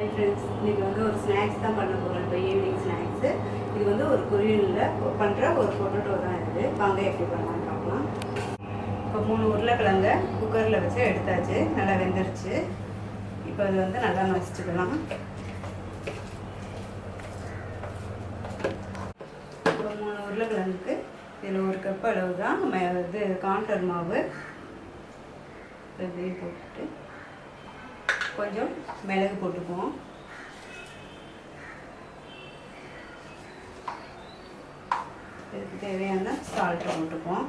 Hi friends இன்றைக்கி வந்து ஒரு ஸ்நாக்ஸ் தான் பண்ண போகிறோம் இப்போ ஈவினிங் ஸ்நாக்ஸு இது வந்து ஒரு கொரியனில் பண்ணுற ஒரு பொட்டோட்டோ தான் இருக்குது வாங்க எப்படி பண்ணலாம்னு பார்க்கலாம். இப்போ மூணு உருளைக்கிழங்க குக்கரில் வச்சு எடுத்தாச்சு. நல்லா வெந்துருச்சு. இப்போ இது வந்து நல்லா மசிச்சுக்கலாம். இப்போ மூணு உருளைக்கிழங்குக்கு இதில் ஒரு கப் அளவு தான் இது கான்ஃப்ளவர் மாவு. இதையும் போட்டுட்டு கொஞ்சம் மிளகு போட்டுக்குவோம். இதுக்கு தேவையான சால்ட்டை போட்டுக்குவோம்.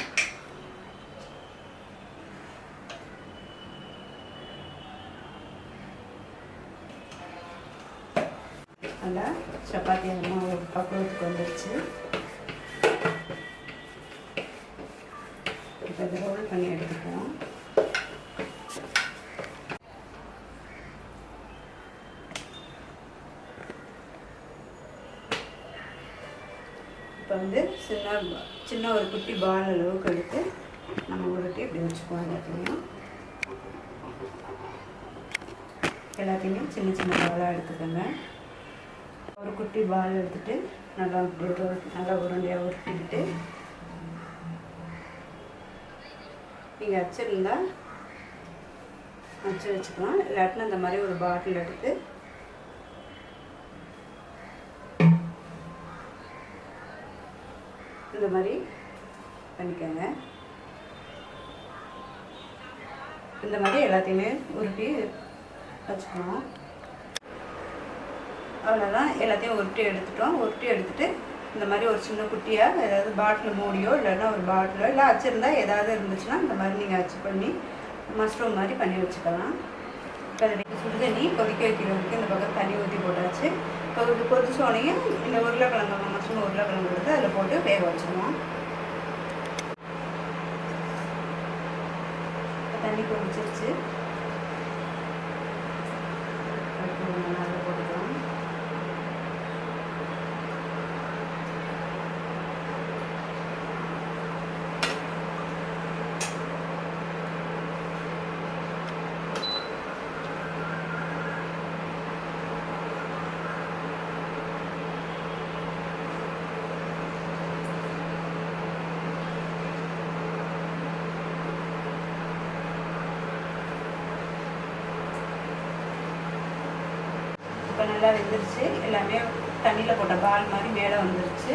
நல்லா சப்பாத்தி மாவு பக்குவத்துக்கு வந்துருச்சு. இப்போ இதை ரோல் பண்ணி எடுத்துக்கோங்க இப்போ வந்து சின்ன சின்ன ஒரு குட்டி பால் அளவுக்கு எடுத்து நம்ம உருட்டி இப்படி வச்சுக்குவோம் எல்லாத்தையும். எல்லாத்தையுமே சின்ன சின்ன பாலாக எடுத்துக்கோங்க. ஒரு குட்டி பால் எடுத்துட்டு நல்லா இப்படி நல்லா உருண்டையாக உருட்டிக்கிட்டு நீங்கள் அச்சிருந்தா அச்சு வச்சுக்கலாம். இல்லாட்டினா இந்த மாதிரி ஒரு பாட்டில் எடுத்து இந்த மாதிரி பண்ணிக்கோங்க. இந்த மாதிரி எல்லாத்தையுமே உருட்டி வச்சுக்கணும். அவ்வளோதான் எல்லாத்தையும் உருட்டி எடுத்துட்டோம். உருட்டி எடுத்துகிட்டு இந்த மாதிரி ஒரு சின்ன குட்டியாக ஏதாவது பாட்டில் மூடியோ இல்லைன்னா ஒரு பாட்டிலோ இல்லை அச்சிருந்தா ஏதாவது இருந்துச்சுன்னா இந்த மாதிரி நீங்கள் அச்சு பண்ணி மஷ்ரூம் மாதிரி பண்ணி வச்சுக்கலாம். இப்போ சுடுதண்ணி கொதிக்க வைக்கிறதுக்கு இந்த பக்கம் தண்ணி ஊற்றி போட்டாச்சு. கொதி உடனே இந்த உருளைக்கிழங்கு சும்மா உருளைக்கிழங்கு எடுத்து அதில் போட்டு வேக வச்சிருவோம். தண்ணி கொதிச்சிருச்சு. நல்லா ஒண்ணு அதில் போட்டுக்கலாம் இப்போ நல்லா வெந்துருச்சு. எல்லாமே தண்ணியில் போட்ட பால் மாதிரி மேலே வந்துருச்சு.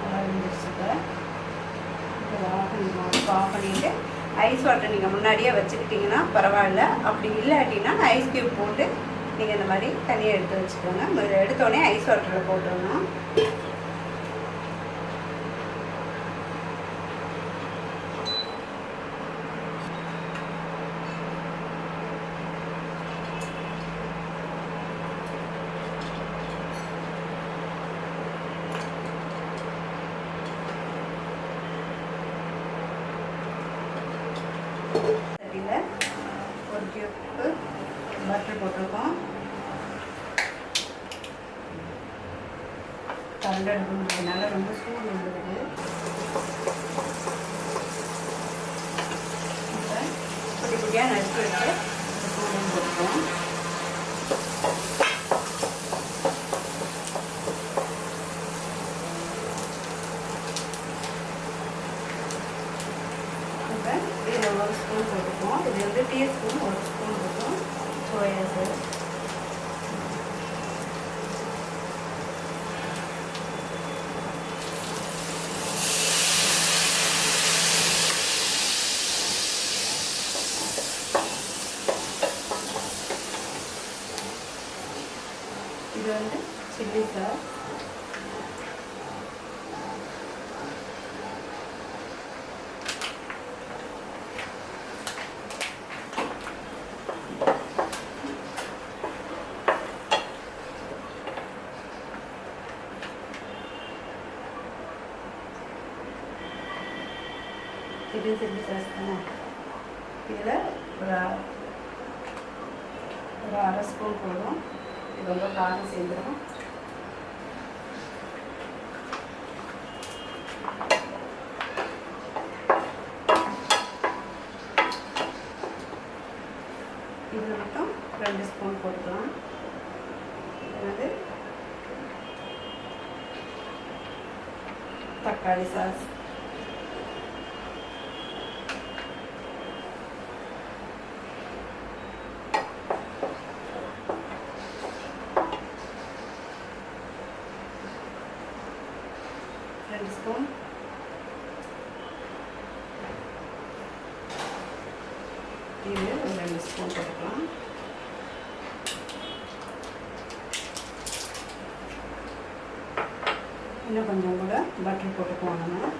நல்லா வெந்துருச்சு இப்போ. ஆஃப் பண்ணிட்டு ஐஸ் வாட்டர் நீங்கள் முன்னாடியே வச்சுக்கிட்டிங்கன்னா பரவாயில்ல. அப்படி இல்லாட்டினா ஐஸ் கியூப் போட்டு நீங்கள் இந்த மாதிரி தனியாக எடுத்து வச்சுக்கோங்க. எடுத்தோடனே ஐஸ் வாட்டரில் போட்டுடணும். சட்டியில் ஒரு டியூப்பு பட்டர் போட்டிருக்கோம். கரண்ட் அடுப்புன்றதுனால ரொம்ப சூடு வந்துடுது குட்டி குட்டியாக நறுக்கி வச்சு சூடு போட்டுருக்கோம் இப்போ இதில் ஒரு ஸ்பூன் போட்டுக்குவோம் இது வந்து டீ ஸ்பூன் ஒரு ஸ்பூன் இருக்கும் சோயா சாஸ் இது இதையும் செஞ்சு சேர்த்துக்கணும் இதில் ஒரு ஒரு அரை ஸ்பூன் போடுவோம் இது ரொம்ப காரம் சேர்ந்துடும் இது மட்டும் ரெண்டு ஸ்பூன் போட்டுக்கலாம். இது தக்காளி சாஸ் ரெண்டு ஸ்பூன் இது ஒரு ரெண்டு ஸ்பூன் போட்டுக்கலாம் இன்னும் கொஞ்சம் கூட பட்டர் போட்டுக்குவோம் நம்ம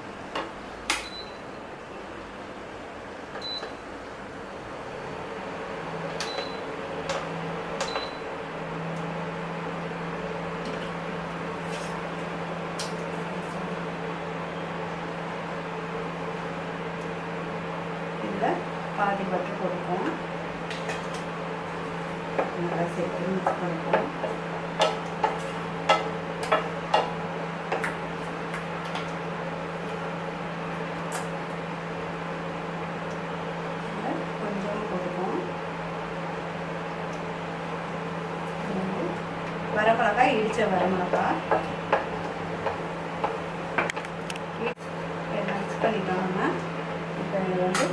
இதில் பாதி பட்டர் கொடுப்போம் நல்லா சேர்த்து மிக்ஸ் பண்ணிப்போம். இதில் கொஞ்சம் போட்டுப்போம். வரமிளகா இடித்த வரமிளகாய் மிக்ஸ் பண்ணிட்டோம் நம்ம. இப்போ வந்து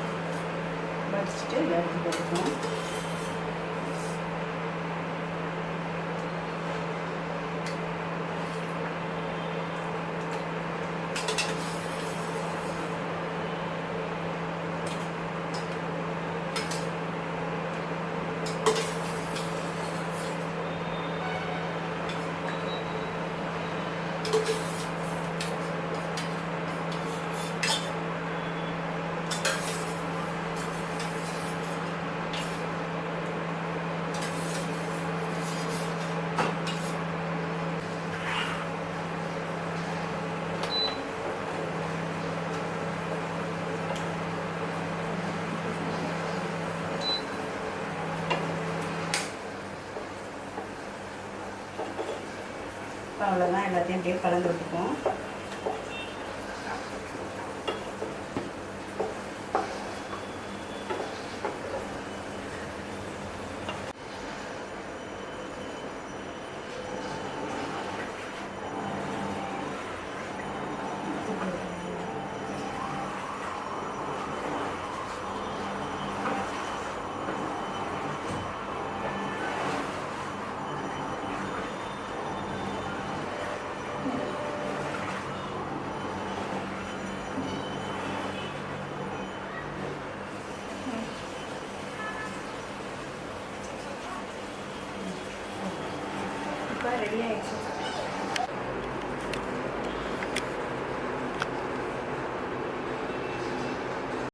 Let's do that. அவ்வளோதான் எல்லாத்தையும் அப்படியே கலந்து விட்டுப்போம் experiência.